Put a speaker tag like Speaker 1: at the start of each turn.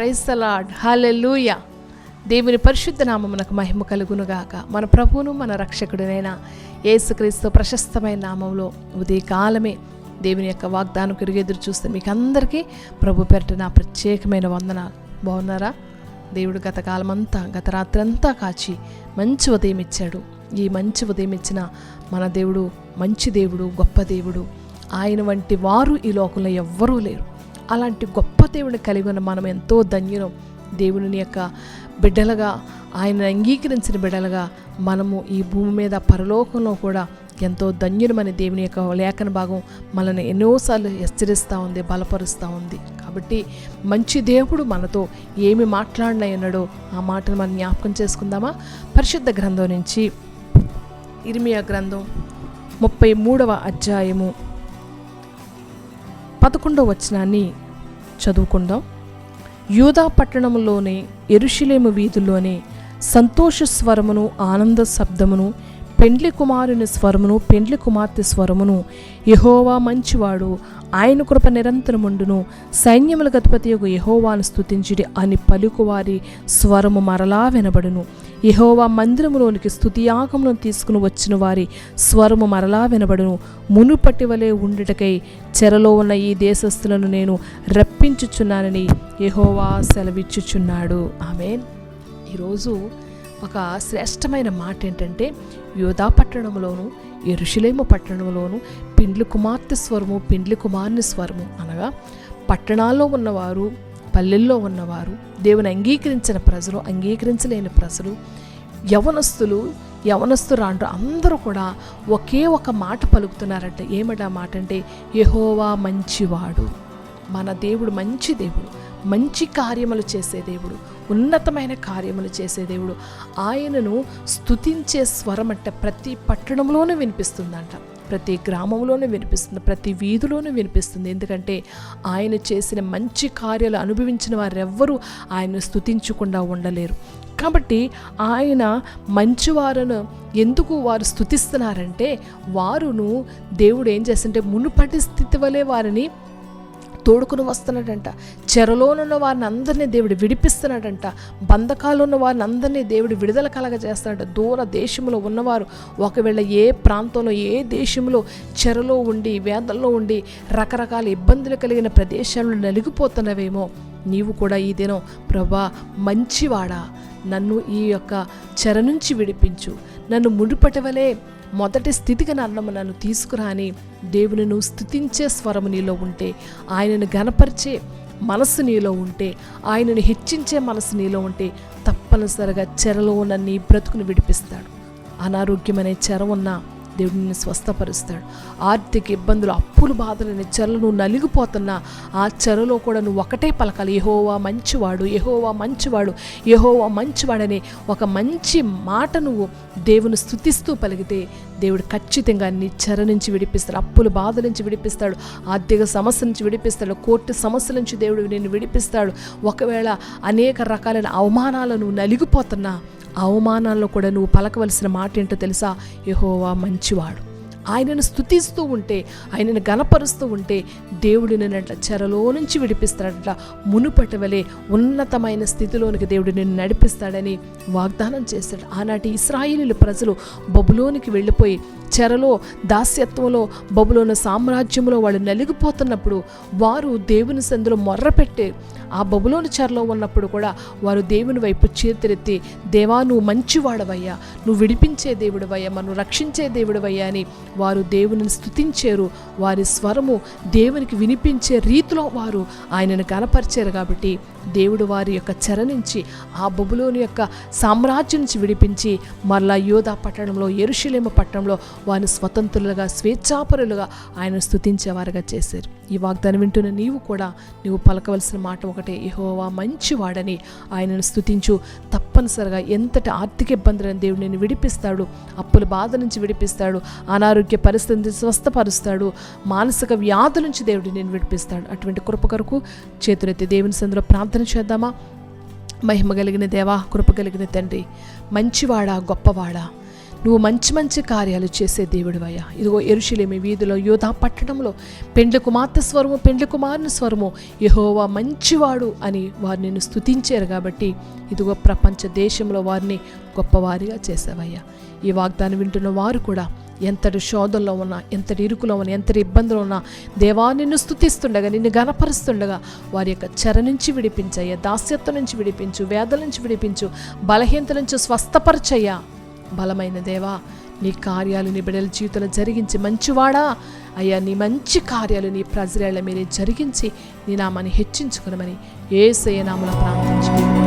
Speaker 1: Praise lord hallelujah దేవుని పరిశుద్ధ నామమునకు మహిమ కలుగునుగాక. మన ప్రభువును మన రక్షకుడినైన యేసుక్రీస్తు ప్రశస్తమైన నామంలో ఉదయకాలమే దేవుని యొక్క వాగ్దానం తిరిగి ఎదురు చూస్తే మీకు అందరికీ ప్రభు పెరట నా ప్రత్యేకమైన వందనాలు. బాగున్నారా? దేవుడు గత కాలమంతా గత రాత్రి అంతా కాచి మంచి ఉదయం ఇచ్చాడు. ఈ మంచి ఉదయం ఇచ్చిన మన దేవుడు మంచి దేవుడు గొప్ప దేవుడు. ఆయన వంటి వారు ఈ లోకంలో ఎవ్వరూ లేరు. అలాంటి గొప్ప దేవుడిని కలిగి ఉన్న మనం ఎంతో ధన్యులం. దేవుని యొక్క బిడ్డలుగా ఆయన అంగీకరించిన బిడ్డలుగా మనము ఈ భూమి మీద పరలోకంలో కూడా ఎంతో ధన్యులమని దేవుని యొక్క లేఖన భాగం మనల్ని ఎన్నోసార్లు హెచ్చరిస్తూ ఉంది బలపరుస్తూ ఉంది. కాబట్టి మంచి దేవుడు మనతో ఏమి మాట్లాడినాయన్నాడో ఆ మాటను మనం జ్ఞాపకం చేసుకుందామా? పరిశుద్ధ గ్రంథం నుంచి ఇర్మియా గ్రంథం ముప్పై మూడవ అధ్యాయము పదకొండవ వచనాన్ని చదువుకుందాం. యూదా పట్టణంలోనే ఎరుషిలేము వీధుల్లోనే సంతోష స్వరమును ఆనంద శబ్దమును పెండ్లి కుమారుని స్వరమును పెండ్లి కుమార్తె స్వరమును యహోవా మంచివాడు. ఆయన కృప నిరంతరముండును. సైన్యముల గతిపతి యొక్క యహోవాను స్థుతించిడి అని పలుకువారి స్వరము మరలా వినబడును. యహోవా మందిరములోనికి స్తుతియాగములను తీసుకుని వచ్చిన వారి స్వరము మరలా వినబడును. మునుపటి వలె ఉండుటకై చెరలో ఉన్న ఈ దేశస్థులను నేను రప్పించుచున్నానని యహోవా సెలవిచ్చుచున్నాడు. ఆమెన్. ఈరోజు ఒక శ్రేష్టమైన మాట ఏంటంటే యోధా పట్టణంలోను ఎరుషులేము పట్టణంలోను పిండ్లి కుమార్తె స్వరము పిండ్లి కుమారుని స్వరము అనగా పట్టణాల్లో ఉన్నవారు పల్లెల్లో ఉన్నవారు దేవుని అంగీకరించిన ప్రజలు అంగీకరించలేని ప్రజలు యవనస్తులు యవనస్తురాండ్రు అందరూ కూడా ఒకే ఒక మాట పలుకుతున్నారంటే. ఏమిటా మాట అంటే యహోవా మంచివాడు. మన దేవుడు మంచి దేవుడు. మంచి కార్యములు చేసే దేవుడు ఉన్నతమైన కార్యములు చేసే దేవుడు. ఆయనను స్థుతించే స్వరం అంటే ప్రతి పట్టణంలోనూ వినిపిస్తుందంట. ప్రతి గ్రామంలోనూ వినిపిస్తుంది ప్రతి వీధిలోనూ వినిపిస్తుంది. ఎందుకంటే ఆయన చేసిన మంచి కార్యాలు అనుభవించిన వారెవ్వరూ ఆయన స్థుతించకుండా ఉండలేరు. కాబట్టి ఆయన మంచివారును ఎందుకు వారు స్థుతిస్తున్నారంటే వారును దేవుడు ఏం చేస్తుంటే మునుపటి స్థితి వలె వారిని తోడుకుని వస్తున్నాడంట. చెరలోనున్న వారిని అందరినీ దేవుడు విడిపిస్తున్నాడంట. బంధకాలు ఉన్న వారిని అందరినీ దేవుడు విడుదల కలగజేస్తాడంట దూర దేశంలో ఉన్నవారు ఒకవేళ ఏ ప్రాంతంలో ఏ దేశంలో చెరలో ఉండి వేదల్లో ఉండి రకరకాల ఇబ్బందులు కలిగిన ప్రదేశాలను నలిగిపోతున్నవేమో. నీవు కూడా ఈ దినం ప్రభా మంచివాడా. నన్ను ఈ యొక్క చెర నుంచి విడిపించు. నన్ను ముడిపటి వలె మొదటి స్థితికి నన్నము నన్ను తీసుకురాని దేవుని నువ్వు స్థుతించే స్వరము నీలో ఉంటే ఆయనను గనపరిచే మనసు నీలో ఉంటే ఆయనను హెచ్చించే మనసు నీలో ఉంటే తప్పనిసరిగా చెరలో ఉన్న నీ బ్రతుకును విడిపిస్తాడు. అనారోగ్యం అనే చెర ఉన్నా దేవుడు నిన్ను స్వస్థపరుస్తాడు. ఆర్థిక ఇబ్బందులు అప్పులు బాధలని చెరలు నువ్వు నలిగిపోతున్నా ఆ చెరలో కూడా నువ్వు ఒకటే పలకాలి. ఏహోవా మంచివాడు ఏహోవా మంచివాడు ఏహోవా మంచివాడని ఒక మంచి మాట నువ్వు దేవుని స్థుతిస్తూ పలిగితే దేవుడు ఖచ్చితంగా నీ చెర నుంచి విడిపిస్తాడు. అప్పుల బాధ నుంచి విడిపిస్తాడు. ఆర్థిక సమస్య నుంచి విడిపిస్తాడు. కోర్టు సమస్య నుంచి దేవుడు నిన్ను విడిపిస్తాడు. ఒకవేళ అనేక రకాలైన అవమానాలను నలిగిపోతున్నా అవమానాల్లో కూడా నువ్వు పలకవలసిన మాట ఏంటో తెలుసా? యహోవా మంచివాడు. ఆయనను స్థుతిస్తూ ఉంటే ఆయనను గనపరుస్తూ ఉంటే దేవుడు నిన్నట్ల చెరలో నుంచి విడిపిస్తాడట. మునుపటి వలె ఉన్నతమైన స్థితిలోనికి దేవుడు నిన్ను నడిపిస్తాడని వాగ్దానం చేశాడు. ఆనాటి ఇస్రాయిలు ప్రజలు బబులోనికి వెళ్ళిపోయి చెరలో దాస్యత్వంలో బబులోని సామ్రాజ్యంలో వాళ్ళు నలిగిపోతున్నప్పుడు వారు దేవుని సందులో మొర్రపెట్టే ఆ బబులోని చెరలో ఉన్నప్పుడు కూడా వారు దేవుని వైపు చేతులెత్తి దేవా నువ్వు మంచివాడవయ్యా. నువ్వు విడిపించే దేవుడివయ్యా. మనం రక్షించే దేవుడివయ్యా అని వారు దేవుని స్థుతించారు వారి స్వరము దేవునికి వినిపించే రీతిలో వారు ఆయనను కనపరిచారు కాబట్టి దేవుడు వారి యొక్క చెర నుంచి ఆ బొబులోని యొక్క సామ్రాజ్యం నుంచి విడిపించి మరలా యోధా పట్టణంలో ఎరుషులేమ పట్టణంలో వారిని స్వతంత్రులుగా స్వేచ్ఛాపరులుగా ఆయన స్థుతించేవారుగా చేశారు. ఈ వాగ్దానం వింటున్న నీవు కూడా నీవు పలకవలసిన మాట ఒకటే యహోవా మంచివాడని ఆయనను స్థుతించు. తప్పనిసరిగా ఎంతటి ఆర్థిక ఇబ్బందులను దేవుడు నేను విడిపిస్తాడు. అప్పుల బాధ నుంచి విడిపిస్తాడు. అనారోగ్య పరిస్థితిని స్వస్థపరుస్తాడు. మానసిక వ్యాధుల నుంచి దేవుడు నేను విడిపిస్తాడు. అటువంటి కృప కొరకు చేతులైతే దేవుని సందులో ప్రార్థన చేద్దామా? మహిమ కలిగిన దేవా కృప కలిగిన తండ్రి మంచివాడా గొప్పవాడా? నువ్వు మంచి మంచి కార్యాలు చేసే దేవుడు అయ్యా ఇదిగో ఎరుషులేమి వీధిలో యోధా పట్టణంలో పెండ్లి కుమార్తె స్వరము పెండ్లి కుమారుని స్వరము యహోవా మంచివాడు అని వారు నిన్ను స్తుతించారు కాబట్టి ఇదిగో ప్రపంచ దేశంలో వారిని గొప్పవారిగా చేసావయ్యా. ఈ వాగ్దానం వింటున్న వారు కూడా ఎంతటి శోధంలో ఉన్నా ఎంతటి ఇరుకులో ఉన్నా ఎంతటి ఇబ్బందులు ఉన్నా దేవా నిన్ను స్థుతిస్తుండగా నిన్ను గనపరుస్తుండగా వారి యొక్క చెర నుంచి విడిపించయ్యా దాస్యత్వం నుంచి విడిపించు వేదల నుంచి విడిపించు బలహీనత నుంచి స్వస్థపరచయ్యా. బలమైన దేవా నీ కార్యాలు నీ బిడ్డల జీవితంలో జరిగించి మంచివాడా? అయ్యా నీ మంచి కార్యాలు నీ ప్రజల మీరే జరిగించి నీ నామాన్ని హెచ్చించుకునమని ఏ నామల ప్రార్థించి